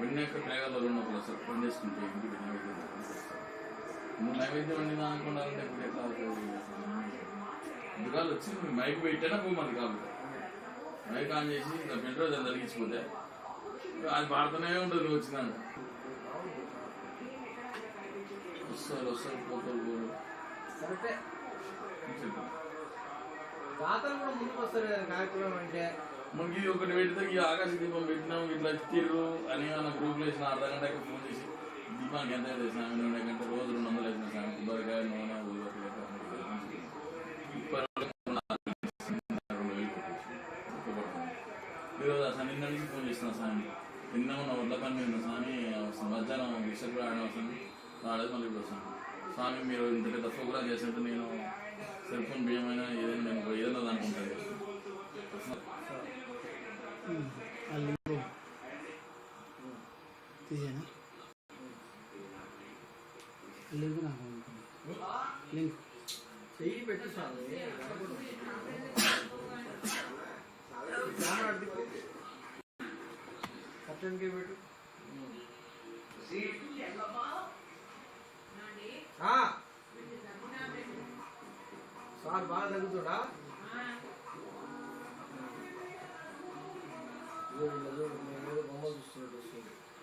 విన్నాక ప్రయోగాలు ఉన్నప్పుడు అసలు పని చేసుకుంటే ఇంటికి నైవేద్యం. నువ్వు నైవేద్యం వండినా అనుకున్నారంటే ఇప్పుడు ఎట్లా అవుతుంది? అందుకాలు వచ్చి నువ్వు మైక్ పెట్టినా పోయి మంది కాదు. మైక్ ఆన్ చేసి ఇట్లా పెంట్లో దాన్ని తలిగించిపోతే అది పాడుతూనే ఉంటుంది నువ్వు వచ్చినాను వస్తారు వస్తారు పోతారు పోరు. తాతలు కూడా ముందుకు వస్తారు కార్యక్రమం అంటే. మనకి ఒకటి పెడితే ఈ ఆకాశ దీపం పెట్టినాం ఇట్లా ఇచ్చిర్రు అని మన గ్రూప్లో వేసిన అర్ధ గంటకి ఫోన్ చేసి దీపానికి ఎంత అయితే స్వామి? నూనె కంటే రోజు రెండు వందలు వేసిన స్వామి. కొబ్బరికాయ నూనె ఈరోజు అసలు నిన్న నుంచి ఫోన్ చేసిన స్వామి. నిన్న ఉన్న ఒడ్ల పని మీద స్వామి మధ్యాహ్నం విషయం రావడం వస్తుంది రాలేదు మళ్ళీ ఇప్పుడు వస్తాను. స్వామి మీరు ఇంత పెద్ద ప్రోగ్రామ్ చేసినట్టు నేను సెల్ ఫోన్ బియ్యమైనా ఏదైనా నేను ఏదైనా అనుకుంటాను తీసేనా లింక్ నాకు లింక్ చెయ్యి పెట్టి. కట్టెన్కి పెట్టు. సార్ బాగా తగ్గుతుడా? బొమ్మలు చూస్తున్నట్టు వస్తుంది.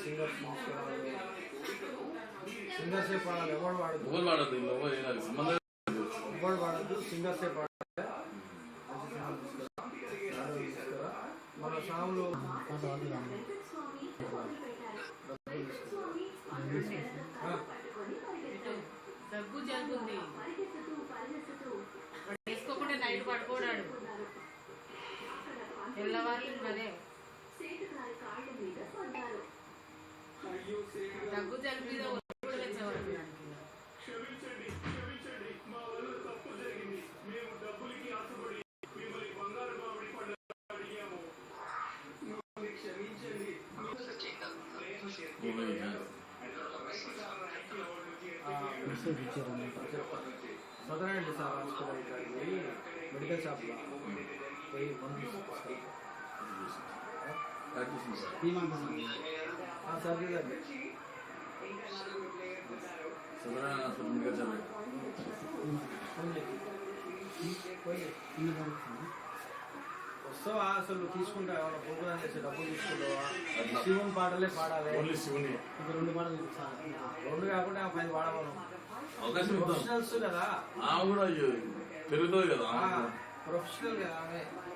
సింగర్స్ తీసుకురావాలి సింగర్సే పాడాలి ఎవరు పాడదు ఎవరు వాడద్దు ఇంట్లో ఎవరు ఏదాలి సంబంధం ఎవరు పాడద్దు సింగర్సే పాడాలి మంచి సింగర్ తీసుకురా పాటలు తీసుకురా మన సాంగ్లు తెల్లవారు అదే సేటు దగ్గు మెసేజ్ ఇచ్చారు. సదరండి సార్ హాస్పిటల్ మెడికల్ షాప్లో. వస్తావా అసలు తీసుకుంటా ఏమైనా ప్రోగ్రామ్ చేసే డబ్బులు తీసుకుంటావా అట్లా. శివుని పాటలే పాడాలి ఓన్లీ శివుని ఇంకా రెండు పాటలు చాలు. రెండు కాకుండా ఆ పది పాడవాలి అవకాశం కదా ఆమె కూడా పెరుగుతుంది కదా प्रोफेशनल में